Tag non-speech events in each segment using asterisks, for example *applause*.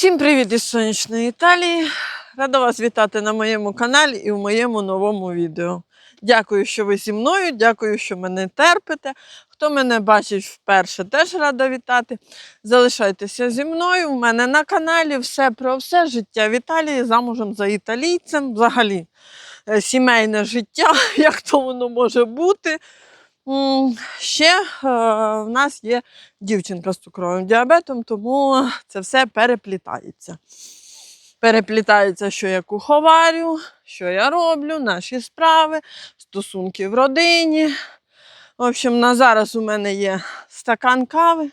Всім привіт із сонячної Італії. Рада вас вітати на моєму каналі і в моєму новому відео. Дякую, що ви зі мною, дякую, що мене терпите. Хто мене бачить вперше, теж рада вітати. Залишайтеся зі мною. У мене на каналі все про все життя в Італії, замужем за італійцем, взагалі е, сімейне життя, *laughs* як то воно може бути. Ще е, в нас є дівчинка з цукровим діабетом, тому це все переплітається. Переплітається, що я куховарю, що я роблю, наші справи, стосунки в родині. В общем, на зараз у мене є стакан кави,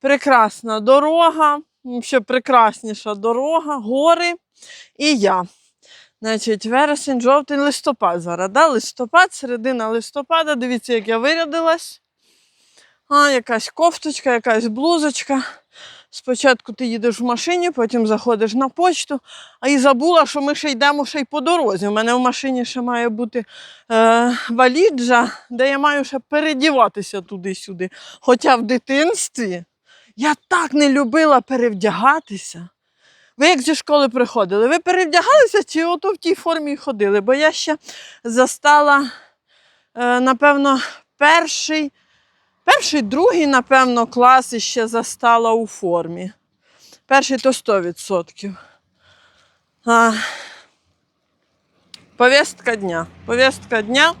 прекрасна дорога, ще прекрасніша дорога, гори і я. Значить, вересень, жовтень, листопад зараз. Да? Листопад, середина листопада. Дивіться, як я вирядилась. А, якась кофточка, якась блузочка. Спочатку ти їдеш в машині, потім заходиш на почту, а і забула, що ми ще йдемо ще й по дорозі. У мене в машині ще має бути е, валіджа, де я маю ще передіватися туди-сюди. Хоча в дитинстві я так не любила перевдягатися. Ви як зі школи приходили? Ви перевдягалися чи ото в тій формі ходили? Бо я ще застала, е, напевно, перший, перший, другий, напевно, клас ще застала у формі. Перший то 100%. А, повістка дня. Повістка дня.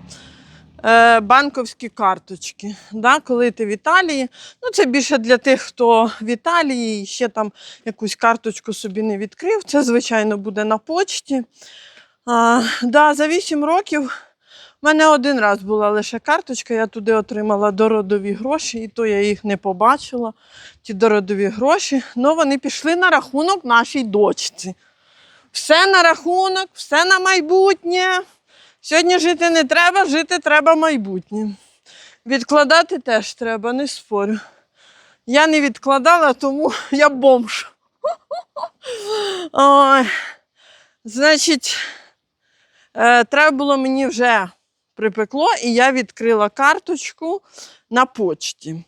Е, банковські карточки. Да, коли ти в Італії, ну це більше для тих, хто в Італії і ще там якусь карточку собі не відкрив. Це, звичайно, буде на почті. А, да, за 8 років в мене один раз була лише карточка, я туди отримала дородові гроші, і то я їх не побачила, ті дородові гроші. Ну, вони пішли на рахунок нашій дочці. Все на рахунок, все на майбутнє. Сьогодні жити не треба, жити треба майбутнє. Відкладати теж треба, не спорю. Я не відкладала, тому *laughs* я бомж. *laughs* Ой. Значить, е, треба було мені вже припекло, і я відкрила карточку на почті.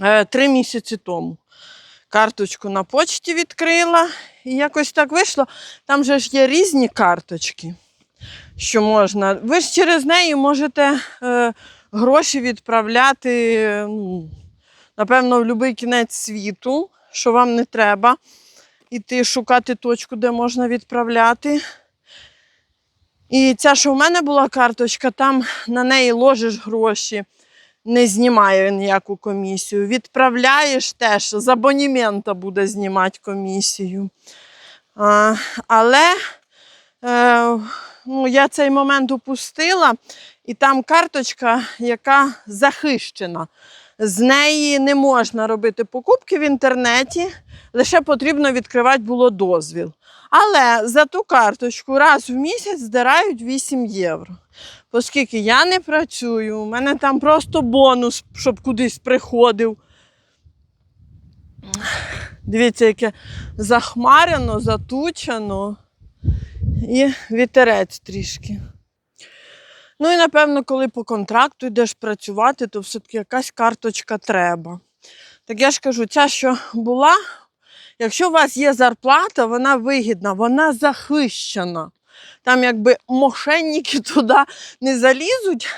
Е, Три місяці тому. Карточку на почті відкрила, і якось так вийшло. Там же ж є різні карточки що можна. Ви ж через неї можете е, гроші відправляти, ну, напевно, в будь-який кінець світу, що вам не треба іти шукати точку, де можна відправляти. І ця, що в мене була карточка, там на неї ложиш гроші, не знімає ніяку комісію. Відправляєш теж, з абонемента буде знімати комісію. А, але е, ну, я цей момент упустила, і там карточка, яка захищена. З неї не можна робити покупки в інтернеті, лише потрібно відкривати було дозвіл. Але за ту карточку раз в місяць здирають 8 євро. Оскільки я не працюю, у мене там просто бонус, щоб кудись приходив. Дивіться, яке захмарено, затучено і вітерець трішки. Ну і напевно, коли по контракту йдеш працювати, то все-таки якась карточка треба. Так я ж кажу, ця, що була, якщо у вас є зарплата, вона вигідна, вона захищена. Там якби мошенники туди не залізуть.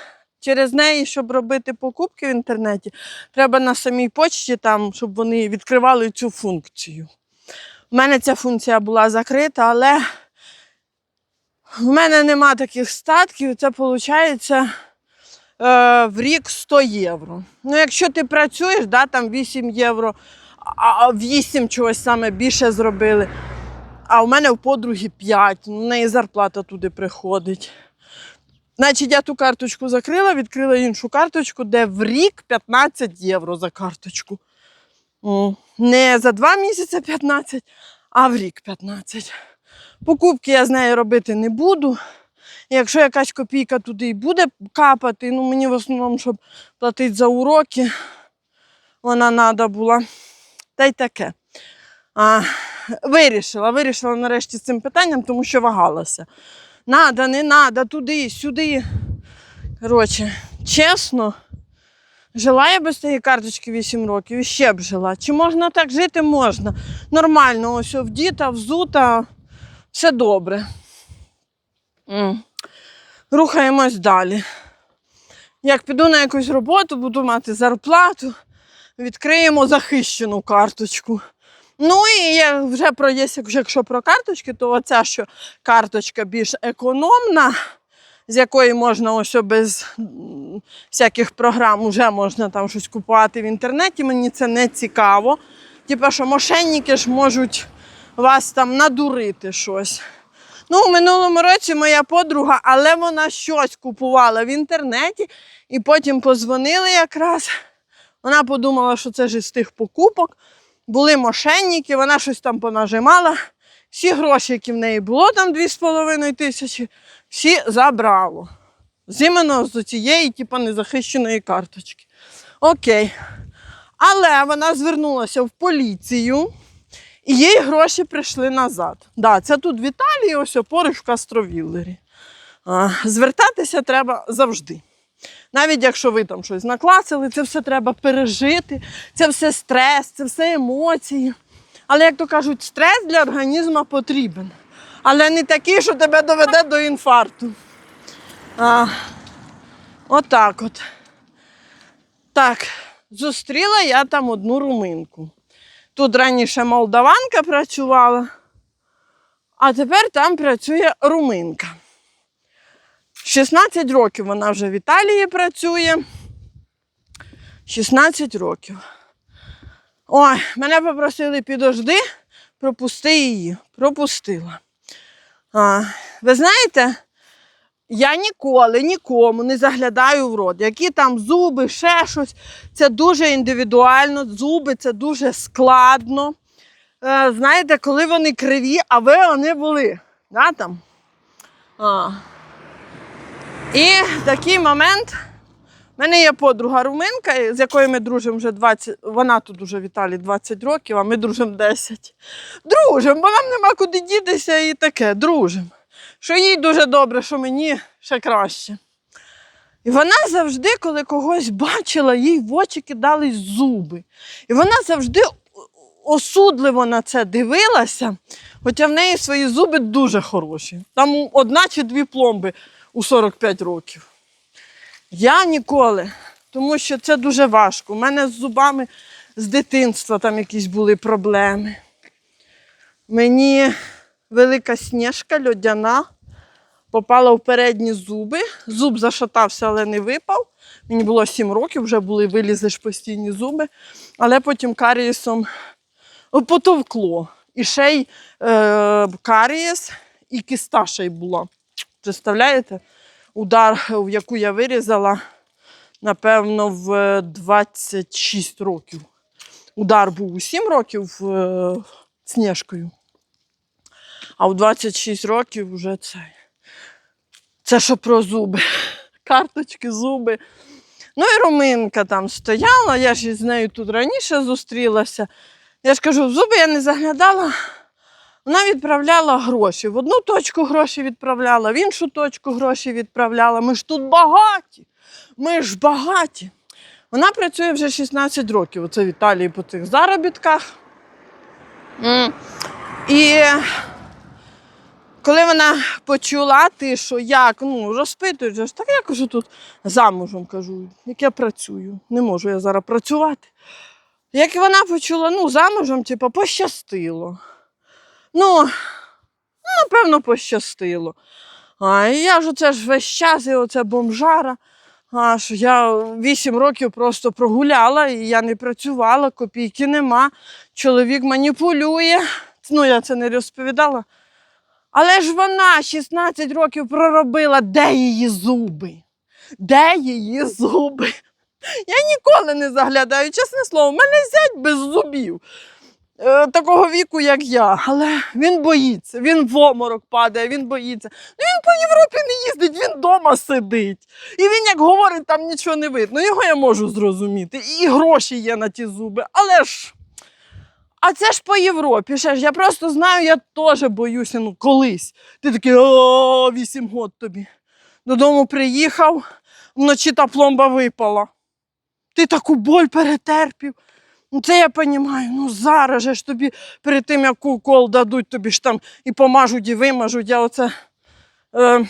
Через неї, щоб робити покупки в інтернеті, треба на самій почті, там, щоб вони відкривали цю функцію. У мене ця функція була закрита, але в мене нема таких статків, це виходить е, в рік 100 євро. Ну, якщо ти працюєш, да, там 8 євро, а а 8 чогось саме більше зробили. А в мене в подруги 5, ну, в неї зарплата туди приходить. Значить, я ту карточку закрила, відкрила іншу карточку, де в рік 15 євро за карточку. Не за 2 місяці 15, а в рік 15. Покупки я з нею робити не буду. Якщо якась копійка туди і буде капати, ну мені в основному, щоб платити за уроки, вона треба була. Та й таке. А, вирішила, вирішила нарешті з цим питанням, тому що вагалася. Надо, не надо, туди, сюди. Коротше, чесно, Жила я без цієї карточки 8 років і ще б жила. Чи можна так жити? Можна. Нормально, ось вдіта, взута, все добре. Рухаємось далі. Як піду на якусь роботу, буду мати зарплату, відкриємо захищену карточку. Ну і я вже про є, якщо про карточки, то оця що карточка більш економна, з якої можна ось без всяких програм вже можна там щось купувати в інтернеті. Мені це не цікаво. Типа, що мошенники ж можуть вас там надурити щось. Ну, у минулому році моя подруга, але вона щось купувала в інтернеті і потім позвонили якраз. Вона подумала, що це ж із тих покупок. Були мошенники, вона щось там понажимала. Всі гроші, які в неї було, там 2,5 тисячі, всі забрало. З іменно з цієї, типу, незахищеної карточки. Окей. Але вона звернулася в поліцію, і їй гроші прийшли назад. Да, це тут в Італії, ось поруч в Кастровіллері. Звертатися треба завжди. Навіть якщо ви там щось наклацали, це все треба пережити, це все стрес, це все емоції. Але, як то кажуть, стрес для організму потрібен. Але не такий, що тебе доведе до інфаркту. А, отак от. Так, зустріла я там одну руминку. Тут раніше молдаванка працювала, а тепер там працює руминка. 16 років вона вже в Італії працює. 16 років. Ой, мене попросили підожди, пропусти її. Пропустила. А, ви знаєте, я ніколи нікому не заглядаю в рот. Які там зуби, ще щось. Це дуже індивідуально. Зуби це дуже складно. Е, знаєте, коли вони криві, а ви вони були. Да, там? А. І в такий момент в мене є подруга руминка, з якою ми дружимо вже 20, вона тут уже в Італії 20 років, а ми дружимо 10. Дружимо, бо нам нема куди дітися і таке, дружимо. Що їй дуже добре, що мені ще краще. І вона завжди, коли когось бачила, їй в очі кидались зуби. І вона завжди осудливо на це дивилася, хоча в неї свої зуби дуже хороші. Там одна чи дві пломби у 45 років. Я ніколи, тому що це дуже важко. У мене з зубами з дитинства там якісь були проблеми. Мені велика сніжка льодяна попала в передні зуби. Зуб зашатався, але не випав. Мені було 7 років, вже були вилізли ж постійні зуби, але потім карієсом потовкло. І ще й е, карієс, і киста ще й була. Представляєте? Удар, в яку я вирізала, напевно, в 26 років. Удар був у 7 років е, сніжкою. А у 26 років вже це. Це що про зуби. *laughs* Карточки, зуби. Ну і Руминка там стояла, я ж із нею тут раніше зустрілася. Я ж кажу, в зуби я не заглядала. Вона відправляла гроші. В одну точку гроші відправляла, в іншу точку гроші відправляла. Ми ж тут багаті. Ми ж багаті. Вона працює вже 16 років. Оце в Італії по цих заробітках. І коли вона почула, ти що як, ну, розпитують, так я кажу тут замужем кажу, як я працюю, не можу я зараз працювати. Як вона почула, ну, замужем, типу, пощастило. Ну, напевно, пощастило. А я ж оце ж весь час, і оце бомжара. Аж я вісім років просто прогуляла, і я не працювала, копійки нема. Чоловік маніпулює. Ну, я це не розповідала. Але ж вона 16 років проробила, де її зуби? Де її зуби? Я ніколи не заглядаю, чесне слово, мене зять без зубів. Е, такого віку, як я. Але він боїться, він в оморок падає, він боїться. Ну він по Європі не їздить, він вдома сидить. І він, як говорить, там нічого не видно. Його я можу зрозуміти. І гроші є на ті зуби. Але ж. А це ж по Європі. Ще ж я просто знаю, я теж боюся, ну колись. Ти такий о, вісім год тобі. Додому приїхав, вночі та пломба випала. ти таку боль перетерпів. Ну, це я розумію. Ну зараз же ж тобі перед тим, як укол дадуть, тобі ж там і помажуть, і вимажуть. Я оце е,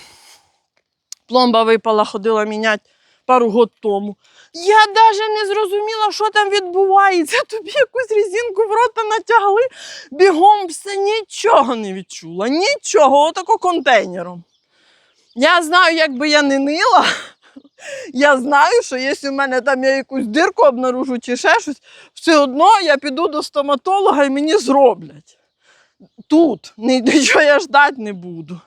пломба випала, ходила міняти пару год тому. Я навіть не зрозуміла, що там відбувається. *laughs* Тобі якусь резинку в рота натягли, бігом все нічого не відчула. Нічого, отако контейнером. Я знаю, якби я не нила. *laughs* Я знаю, що якщо в мене там я якусь дирку обнаружу чи ще щось, все одно я піду до стоматолога і мені зроблять. Тут *laughs* нічого я ждати не буду.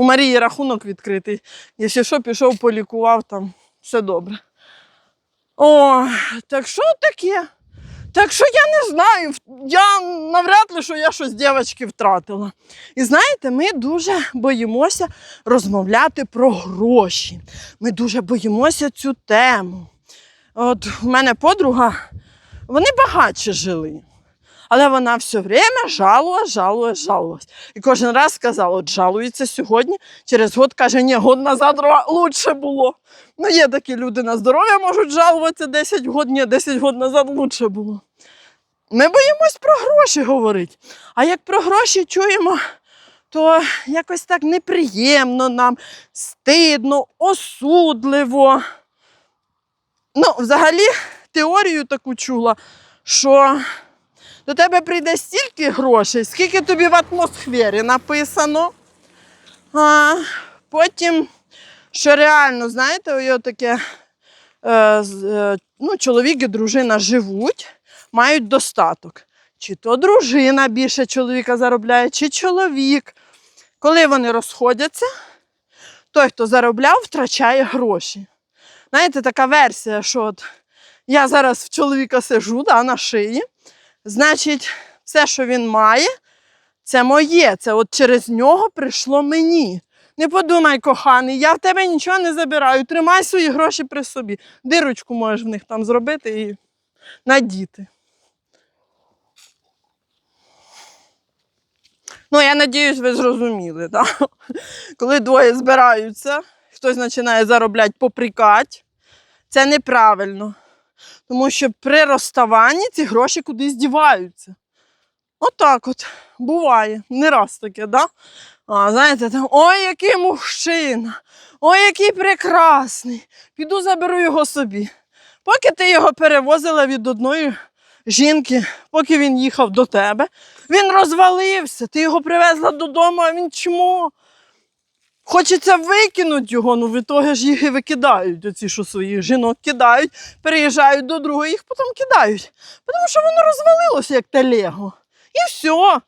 У Марії рахунок відкритий. Якщо що, пішов, полікував, там все добре. О, так що таке? Так що я не знаю. Я навряд ли, що я щось дівчатки втратила. І знаєте, ми дуже боїмося розмовляти про гроші. Ми дуже боїмося цю тему. От в мене подруга, вони багатше жили. Але вона все время жалувалась, жалувалась, жалувалась. І кожен раз сказала, от жалується сьогодні, через год каже, ні, год назад лучше було. Ну, є такі люди на здоров'я можуть жалуватися 10 год, ні, 10 год назад лучше було. Ми боїмось про гроші говорити. А як про гроші чуємо, то якось так неприємно нам, стидно, осудливо. Ну, взагалі, теорію таку чула, що до тебе прийде стільки грошей, скільки тобі в атмосфері написано. А, потім, що реально, знаєте, таке, е, е, ну, чоловік і дружина живуть, мають достаток. Чи то дружина більше чоловіка заробляє, чи чоловік. Коли вони розходяться, той, хто заробляв, втрачає гроші. Знаєте, така версія, що от я зараз в чоловіка сижу да, на шиї, значить, все, що він має, це моє. Це от через нього прийшло мені. Не подумай, коханий, я в тебе нічого не забираю. Тримай свої гроші при собі. Дирочку можеш в них там зробити і надіти. Ну, я надіюсь, ви зрозуміли, так? Коли двоє збираються, хтось починає заробляти поприкать, це неправильно. Тому що при розставанні ці гроші кудись діваються. Отак от, буває. Не раз таке, да? А, знаєте, там, ой, який мужчина, ой, який прекрасний. Піду заберу його собі. Поки ти його перевозила від одної жінки, поки він їхав до тебе, він розвалився, ти його привезла додому, а він чмо. Хочеться викинути його, ну в ітоги ж їх і викидають. Оці, що своїх жінок кидають, переїжджають до другої, їх потім кидають. Тому що воно розвалилося, як те Лего. І все.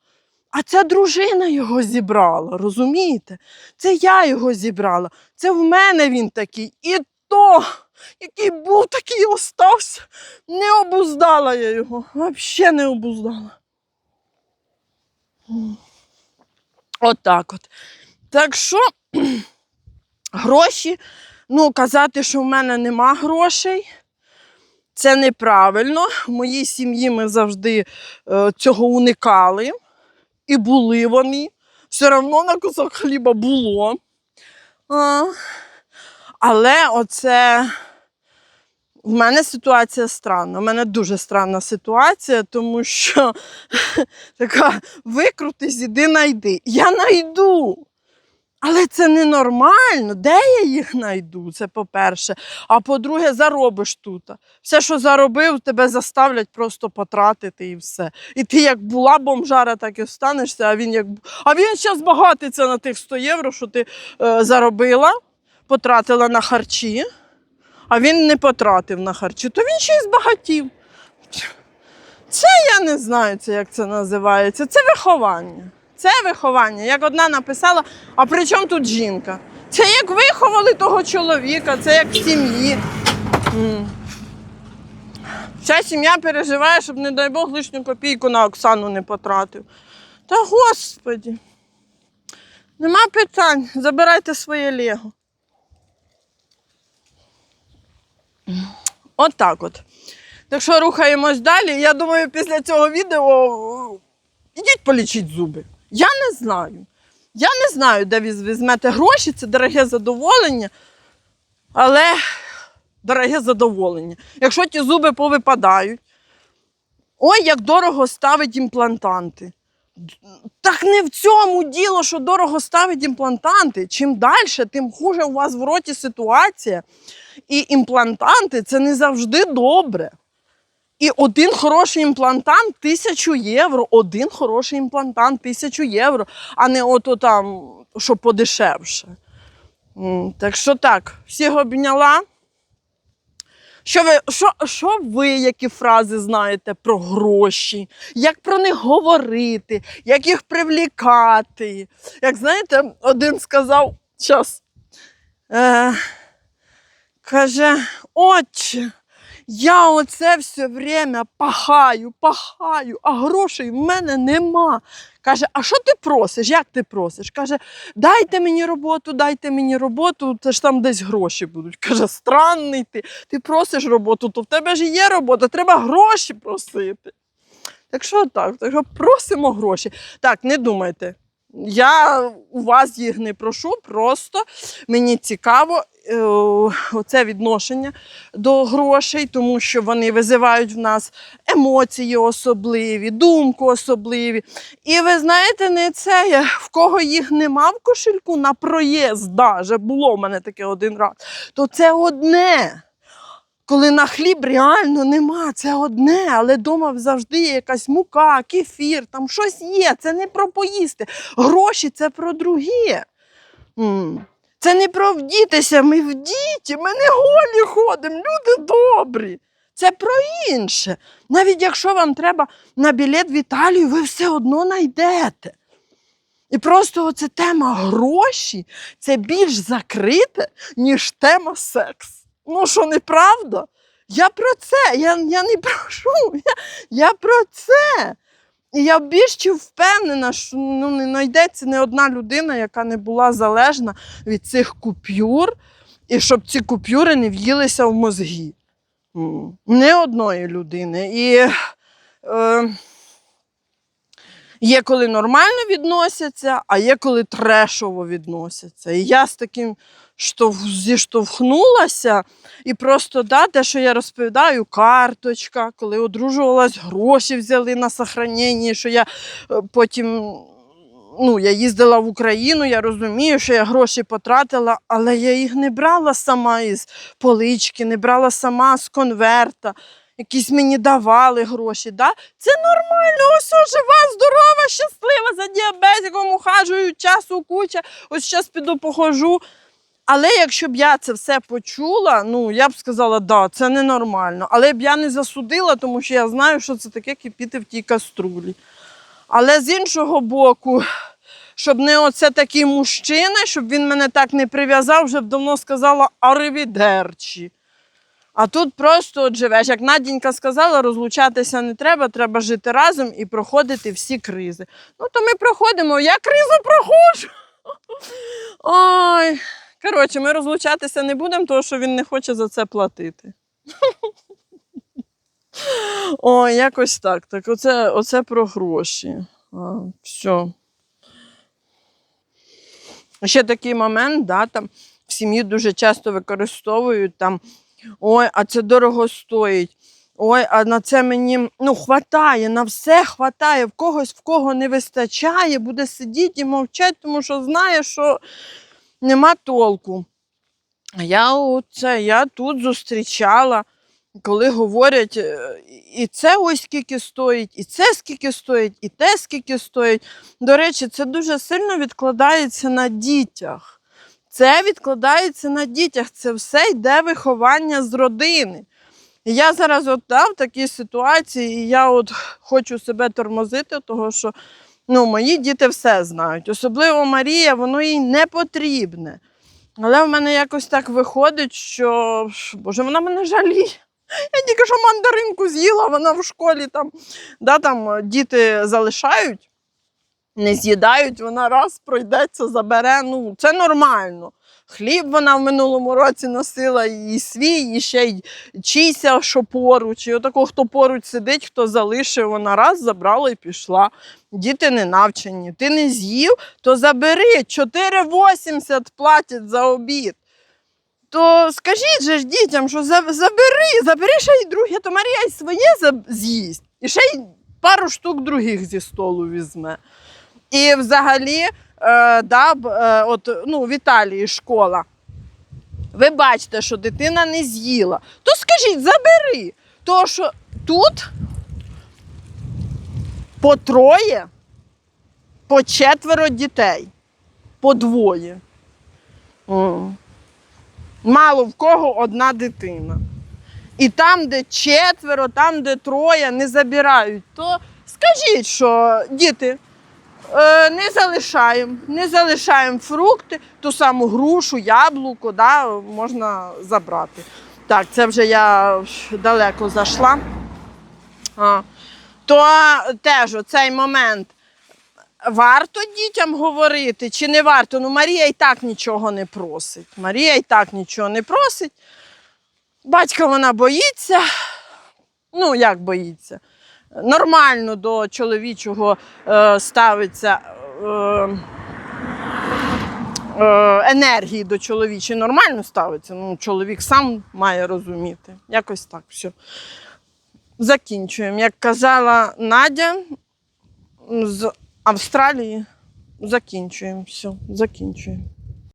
А ця дружина його зібрала, розумієте? Це я його зібрала. Це в мене він такий. І то, який був, такий остався. Не обуздала я його. Взагалі не обуздала. Отак от. Так що *clears throat* гроші, ну, казати, що в мене нема грошей, це неправильно. В моїй сім'ї ми завжди е, цього уникали. І були вони. Все одно на кусок хліба було. А, але оце в мене ситуація странна. У мене дуже странна ситуація, тому що *laughs* така викрутись, іди найди. Я найду. Але це ненормально. Де я їх знайду? Це по-перше. А по-друге, заробиш тут. Все, що заробив, тебе заставлять просто потратити і все. І ти як була бомжара, так і станешся, а він як. А він зараз багатиться на тих 100 євро, що ти е, заробила, потратила на харчі, а він не потратив на харчі, то він ще й збагатів. Це я не знаю, це, як це називається. Це виховання. Це виховання. Як одна написала, а при чому тут жінка? Це як виховали того чоловіка, це як в сім'ї. Вся сім'я переживає, щоб, не дай Бог, лишню копійку на Оксану не потратив. Та господі. Нема питань. Забирайте своє Лего. От так от. Так що рухаємось далі. Я думаю, після цього відео ідіть полічіть зуби. Я не знаю. Я не знаю, де ви візьмете гроші, це дороге задоволення. Але дороге задоволення. Якщо ті зуби повипадають, ой, як дорого ставить імплантанти. Так не в цьому діло, що дорого ставить імплантанти. Чим далі, тим хуже у вас в роті ситуація. І імплантанти це не завжди добре. І один хороший імплантант тисячу євро. Один хороший імплантант тисячу євро, а не ото там, що подешевше. Так що так, всіх обняла. Що ви, що, що ви, які фрази знаєте про гроші? Як про них говорити, як їх привлікати? Як знаєте, один сказав час. Е, каже, отче, я оце все время пахаю, пахаю, а грошей в мене нема. Каже, а що ти просиш? Як ти просиш? Каже, дайте мені роботу, дайте мені роботу, це ж там десь гроші будуть. Каже, странний ти, ти просиш роботу, то в тебе ж є робота, треба гроші просити. Так що так, так що просимо гроші. Так, не думайте. Я у вас їх не прошу, просто мені цікаво е, оце відношення до грошей, тому що вони визивають в нас емоції особливі, думку особливі. І ви знаєте, не це в кого їх нема в кошельку на проїзд, даже було в мене таке один раз, то це одне. Коли на хліб реально нема, це одне, але вдома завжди є якась мука, кефір, там щось є. Це не про поїсти. Гроші це про друге. Це не про вдітися. Ми вдіті, ми не голі ходимо, люди добрі. Це про інше. Навіть якщо вам треба на білет в Італію, ви все одно знайдете. І просто оця тема гроші це більш закрите, ніж тема секс. Ну що, неправда? Я про це, я, я не прошу, *laughs* я, я про це. І я більш чи впевнена, що ну, не знайдеться не одна людина, яка не була залежна від цих купюр, і щоб ці купюри не в'їлися в мозги. Не одної людини. І е, є коли нормально відносяться, а є коли трешово відносяться. І я з таким штовх, зіштовхнулася, і просто да, те, що я розповідаю, карточка, коли одружувалась, гроші взяли на сохранення, що я е, потім. Ну, я їздила в Україну, я розумію, що я гроші потратила, але я їх не брала сама із полички, не брала сама з конверта. Якісь мені давали гроші. Да? Це нормально, ось жива, здорова, щаслива, за діабетиком ухажую, часу куча, ось зараз піду похожу. Але якщо б я це все почула, ну я б сказала, да, це ненормально. Але б я не засудила, тому що я знаю, що це таке кипіти в тій каструлі. Але з іншого боку, щоб не оце такий мужчина, щоб він мене так не прив'язав, вже б давно сказала аревідерчі. А тут просто от живеш. Як Надінька сказала, розлучатися не треба, треба жити разом і проходити всі кризи. Ну, то ми проходимо. Я кризу проходжу. *laughs* Ой. Коротше, ми розлучатися не будемо, тому що він не хоче за це платити. *laughs* Ой, якось так. Так оце, оце про гроші. А, все. Ще такий момент, да, там в сім'ї дуже часто використовують там, ой, а це дорого стоїть. Ой, а на це мені ну, хватає, на все хватає, в когось в кого не вистачає, буде сидіти і мовчати, тому що знає, що нема толку. Я оце, я тут зустрічала, коли говорять, е, і це ось скільки стоїть, і це скільки стоїть, і те скільки стоїть. До речі, це дуже сильно відкладається на дітях. Це відкладається на дітях. Це все йде виховання з родини. Я зараз от, да, в такій ситуації, і я от хочу себе тормозити, того що ну, мої діти все знають. Особливо Марія, воно їй не потрібне. Але в мене якось так виходить, що боже, вона мене жаліє. Я тільки що мандаринку з'їла, вона в школі там, да, там е, діти залишають, не з'їдають, вона раз пройдеться, забере. Ну, це нормально. Хліб вона в минулому році носила і свій, і ще й чийся, що поруч. І отако, хто поруч сидить, хто залишив, вона раз забрала і пішла. Діти не навчені. Ти не з'їв, то забери. 4,80 платять за обід. то скажіть же ж дітям, що забери, забери ще й друге, то Марія й своє з'їсть. І ще й пару штук других зі столу візьме. І взагалі, е, да, е, от, ну, в Італії школа. Ви бачите, що дитина не з'їла. То скажіть, забери. То що тут по троє, по четверо дітей, по двоє. М. Мало в кого одна дитина. І там, де четверо, там, де троє, не забирають, то скажіть, що діти, не залишаємо, не залишаємо фрукти, ту саму грушу, яблуко, да, можна забрати. Так, це вже я далеко зайшла. А, то теж оцей момент. Варто дітям говорити чи не варто? Ну, Марія і так нічого не просить. Марія і так нічого не просить. Батька вона боїться. Ну, як боїться? Нормально до чоловічого е, ставиться е, е, енергії до чоловічої нормально ставиться. Ну, чоловік сам має розуміти. Якось так все. Закінчуємо. Як казала Надя з Австралії, закінчуємо. Все, закінчуємо.